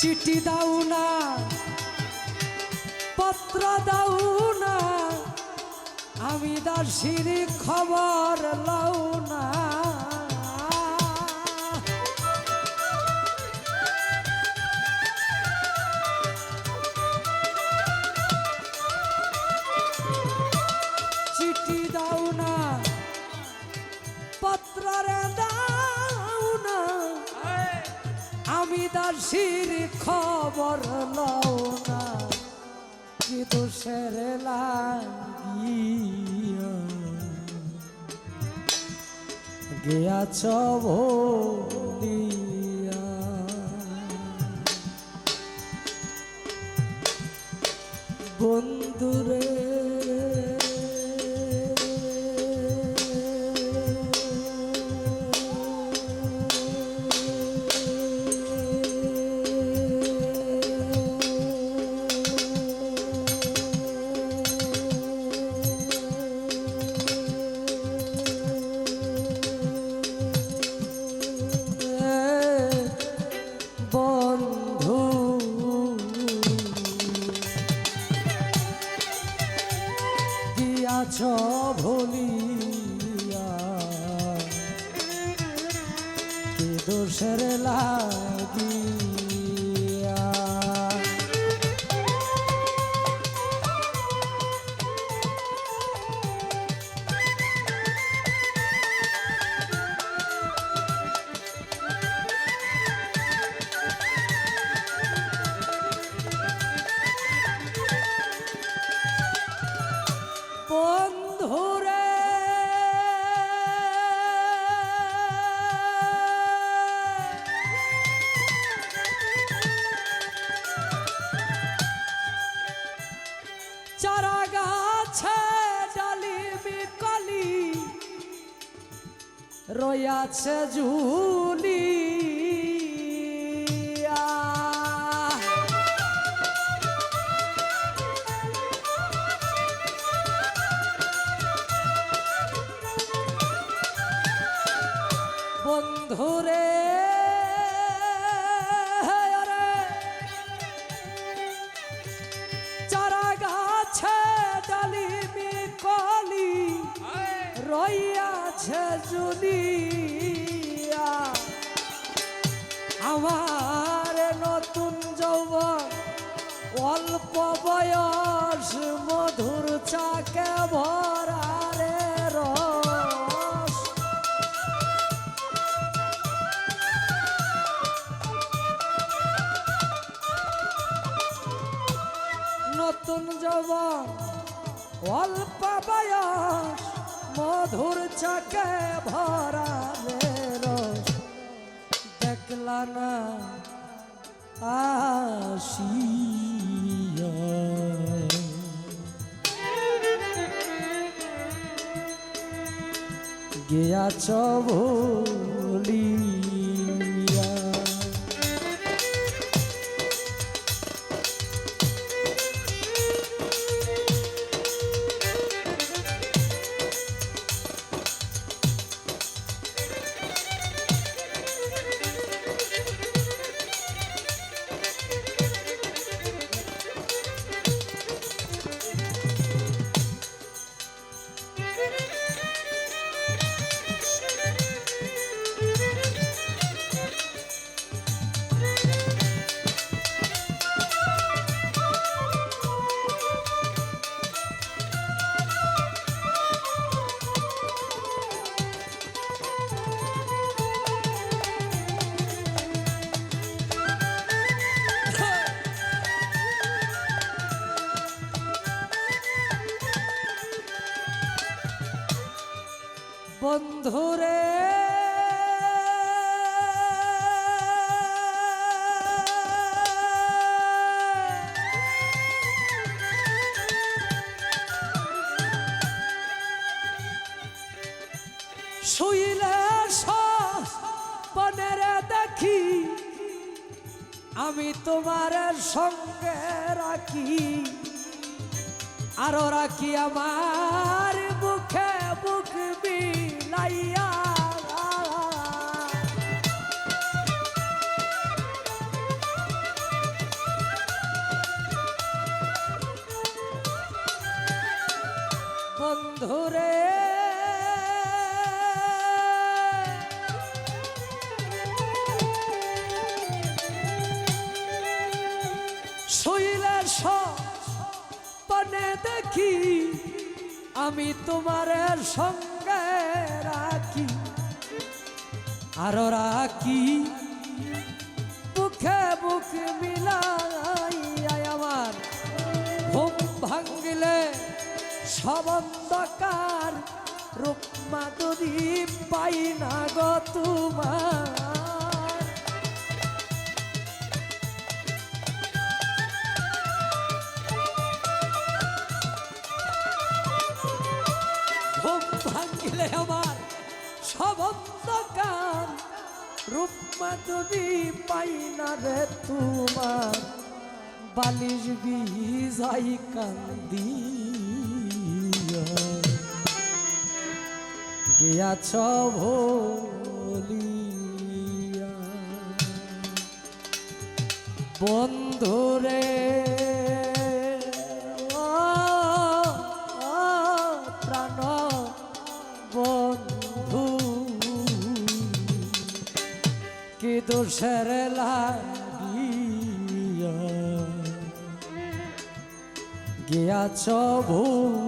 চিঠি দাও না পত্র দাও না আমি দাসির খবর লও না। চিঠি দাও না পত্র রে দাও না আমি দাসির খবর লও না কি দোষের লাগিয়া বন্ধুরে রয়াছে ঝুলি বন্ধুরে অল্প বয়স মধুর চাকে ভরা রস দেখলা না আসিয়া গিয়াছ ভুলিয়া বন্ধুরে শুইলে পনেরে দেখি আমি তোমার সঙ্গে রাখি আরও রাখি আমার দেখি আমি তোমার সঙ্গে রাখি। আরও রাখি, মুখে বুক মিলাই আমার। ঘুম ভাঙ্গিলে সবন্ধকার রূপমা মাধুরী পাই না গো তোমার। রূপ মাধুরী পাই না রে তোমার। বালিশ বিজাই কান্দি। গিয়াছ ভোলিয়া। বন্ধুরে কি দোষের লাগিয়া গিয়াছ ভুলিয়া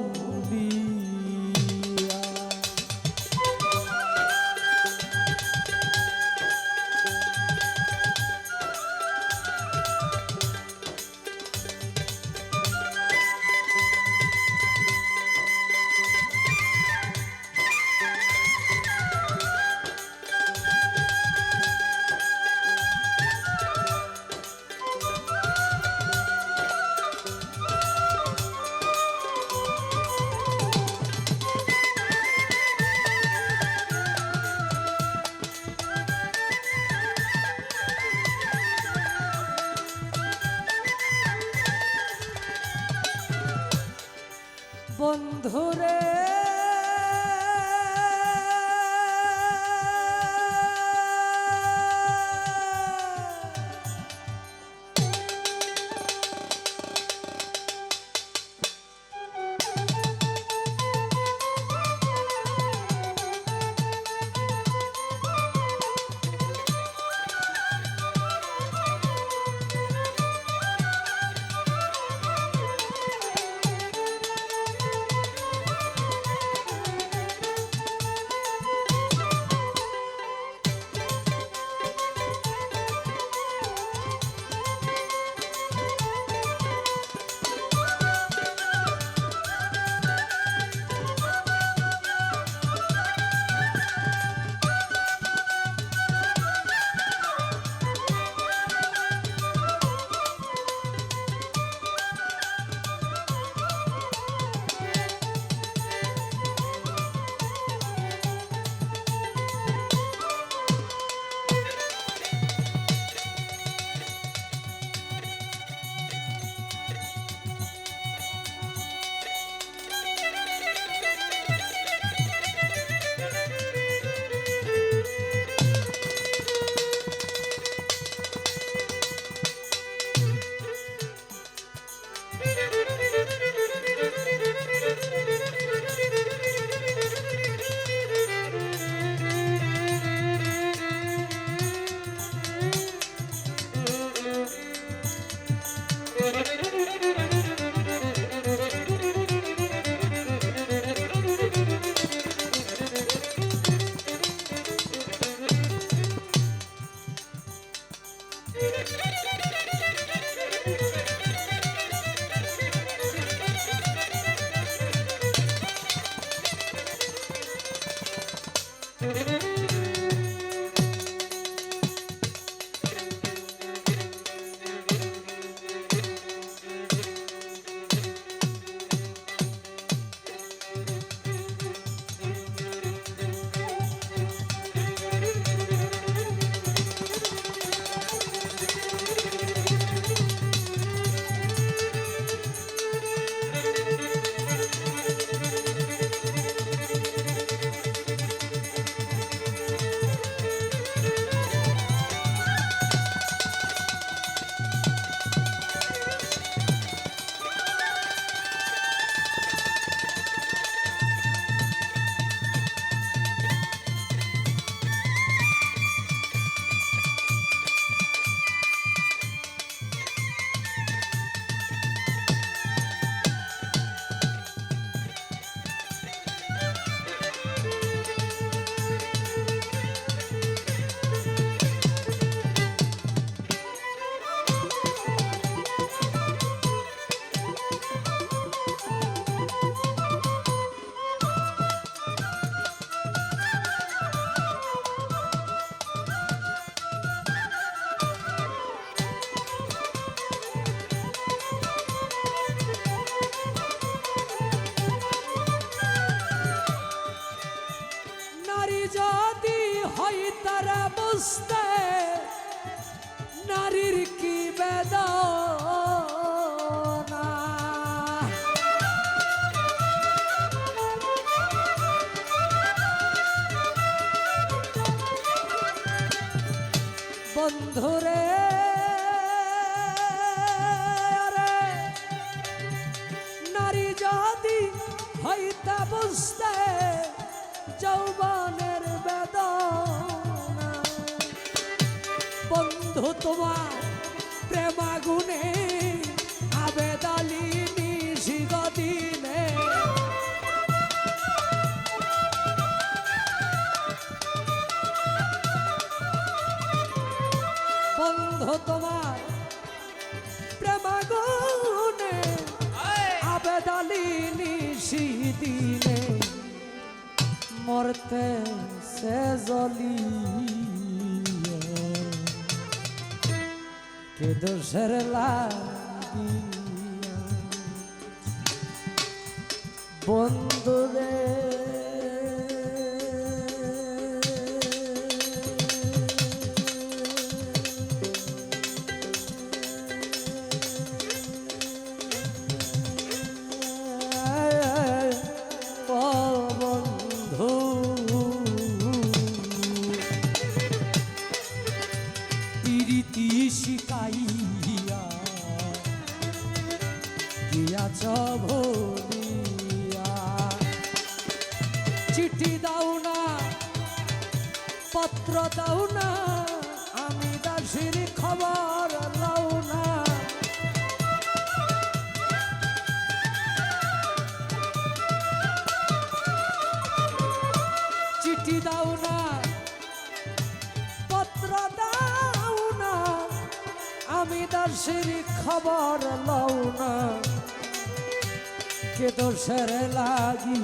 নারীর কি বেদনা? বন্ধুরে নারী যদি হইতা বুঝতে যৌবনের বন্ধু তোমার প্রেমাগুনে আবেদালিনী তোমার প্রেমাগুনে আবেদালিনী দিনে। মরতে সে জলি কে দোষের বন্ধুরে পত্র দাও না, আমি দাসির খবর লও না। চিঠি দাও না, পত্র দাও না, আমি দাসের খবর লও না। কে দোষের লাগি?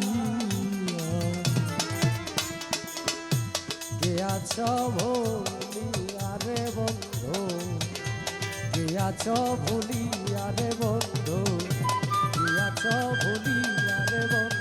আছ ভুলিয়া রে বন্ধু। আছ ভুলিয়া রে বন্ধু। আছ ভুলিয়া রে বন্ধু।